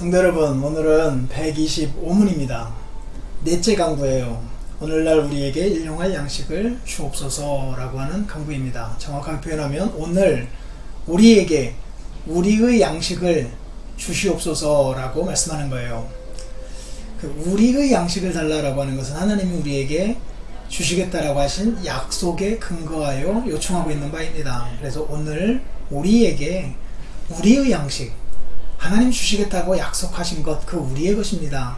성도 여러분, 오늘은 125문입니다. 넷째 강구예요. 오늘날 우리에게 일용할 양식을 주옵소서라고 하는 강구입니다. 정확하게 표현하면 오늘 우리에게 우리의 양식을 주시옵소서라고 말씀하는 거예요. 그 우리의 양식을 달라라고 하는 것은 하나님이 우리에게 주시겠다라고 하신 약속에 근거하여 요청하고 있는 바입니다. 그래서 오늘 우리에게 우리의 양식, 하나님 주시겠다고 약속하신 것, 그 우리의 것입니다.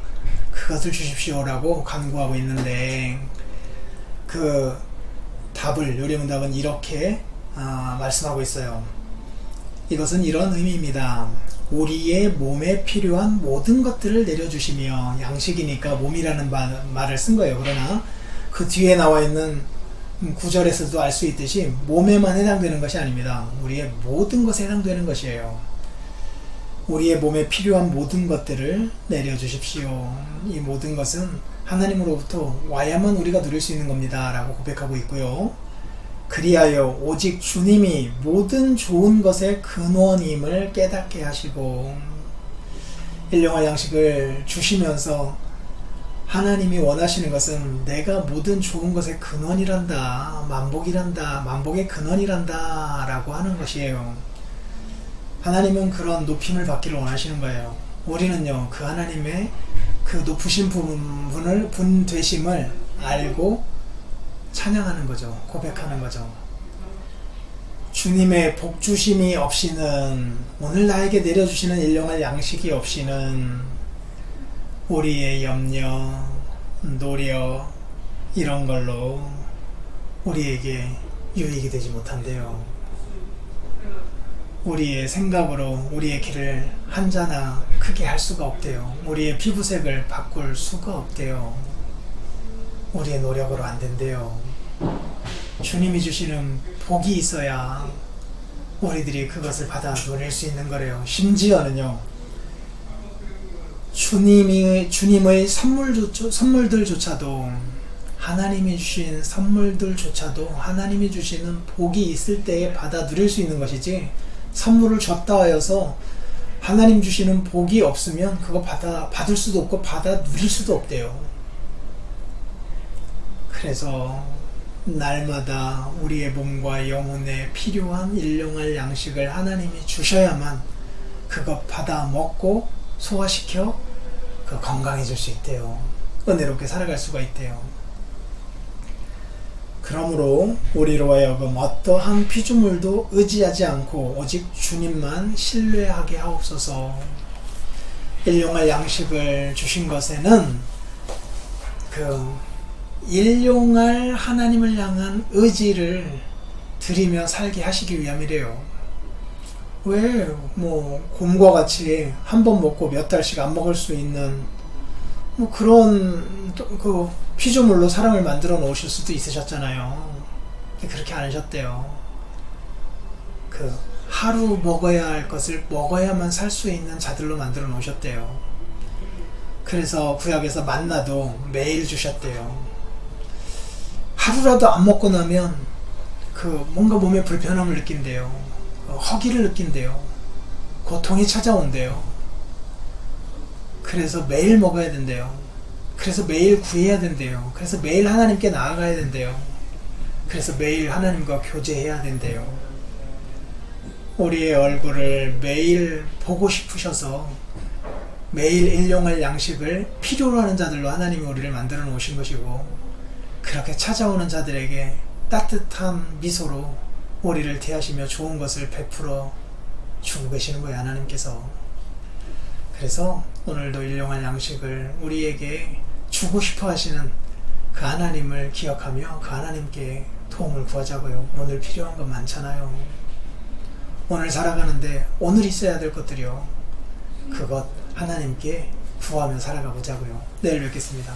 그것을 주십시오라고 간구하고 있는데, 그 답을, 요리문답은 이렇게 아, 말씀하고 있어요. 이것은 이런 의미입니다. 우리의 몸에 필요한 모든 것들을 내려주시며, 양식이니까 몸이라는 말- 말을 쓴 거예요. 그러나 그 뒤에 나와 있는 구절에서도 알 수 있듯이 몸에만 해당되는 것이 아닙니다. 우리의 모든 것에 해당되는 것이에요. 우리의 몸에 필요한 모든 것들을 내려주십시오. 이 모든 것은 하나님으로부터 와야만 우리가 누릴 수 있는 겁니다. 라고 고백하고 있고요. 그리하여 오직 주님이 모든 좋은 것의 근원임을 깨닫게 하시고 일용할 양식을 주시면서 하나님이 원하시는 것은 내가 모든 좋은 것의 근원이란다, 만복이란다, 만복의 근원이란다 라고 하는 것이에요. 하나님은 그런 높임을 받기를 원하시는 거예요. 우리는요, 그 하나님의 그 높으신 분을, 분 되심을 알고 찬양하는 거죠. 고백하는 거죠. 주님의 복주심이 없이는, 오늘 나에게 내려주시는 일용할 양식이 없이는, 우리의 염려, 노력, 이런 걸로 우리에게 유익이 되지 못한대요. 우리의 생각으로 우리의 길을 한자나 크게 할 수가 없대요. 우리의 피부색을 바꿀 수가 없대요. 우리의 노력으로 안 된대요. 주님이 주시는 복이 있어야 우리들이 그것을 받아 누릴 수 있는 거래요. 심지어는요. 주님이 주님의 선물조, 선물들조차도 하나님이 주신 선물들조차도 하나님이 주시는 복이 있을 때에 받아 누릴 수 있는 것이지 선물을 줬다 하여서 하나님 주시는 복이 없으면 그거 받아 받을 수도 없고 받아 누릴 수도 없대요. 그래서 날마다 우리의 몸과 영혼에 필요한 일용할 양식을 하나님이 주셔야만 그거 받아 먹고 소화시켜 그 건강해질 수 있대요. 은혜롭게 살아갈 수가 있대요. 그러므로 우리로 하여금 어떠한 피조물도 의지하지 않고 오직 주님만 신뢰하게 하옵소서. 일용할 양식을 주신 것에는 그 일용할 하나님을 향한 의지를 드리며 살게 하시기 위함이래요. 왜 뭐 곰과 같이 한 번 먹고 몇 달씩 안 먹을 수 있는 뭐 그런 또그 피조물로 사람을 만들어 놓으실 수도 있으셨잖아요. 그렇게 안 하셨대요. 그 하루 먹어야 할 것을 먹어야만 살 수 있는 자들로 만들어 놓으셨대요. 그래서 구약에서 만나도 매일 주셨대요. 하루라도 안 먹고 나면 그 뭔가 몸에 불편함을 느낀대요. 어, 허기를 느낀대요. 고통이 찾아온대요. 그래서 매일 먹어야 된대요. 그래서 매일 구해야 된대요. 그래서 매일 하나님께 나아가야 된대요. 그래서 매일 하나님과 교제해야 된대요. 우리의 얼굴을 매일 보고 싶으셔서 매일 일용할 양식을 필요로 하는 자들로 하나님이 우리를 만들어 놓으신 것이고 그렇게 찾아오는 자들에게 따뜻한 미소로 우리를 대하시며 좋은 것을 베풀어 주고 계시는 거예요 하나님께서 그래서 오늘도 일용할 양식을 우리에게 주고 싶어 하시는 그 하나님을 기억하며 그 하나님께 도움을 구하자고요. 오늘 필요한 건 많잖아요. 오늘 살아가는데 오늘 있어야 될 것들이요. 그것 하나님께 구하며 살아가 보자고요. 내일 뵙겠습니다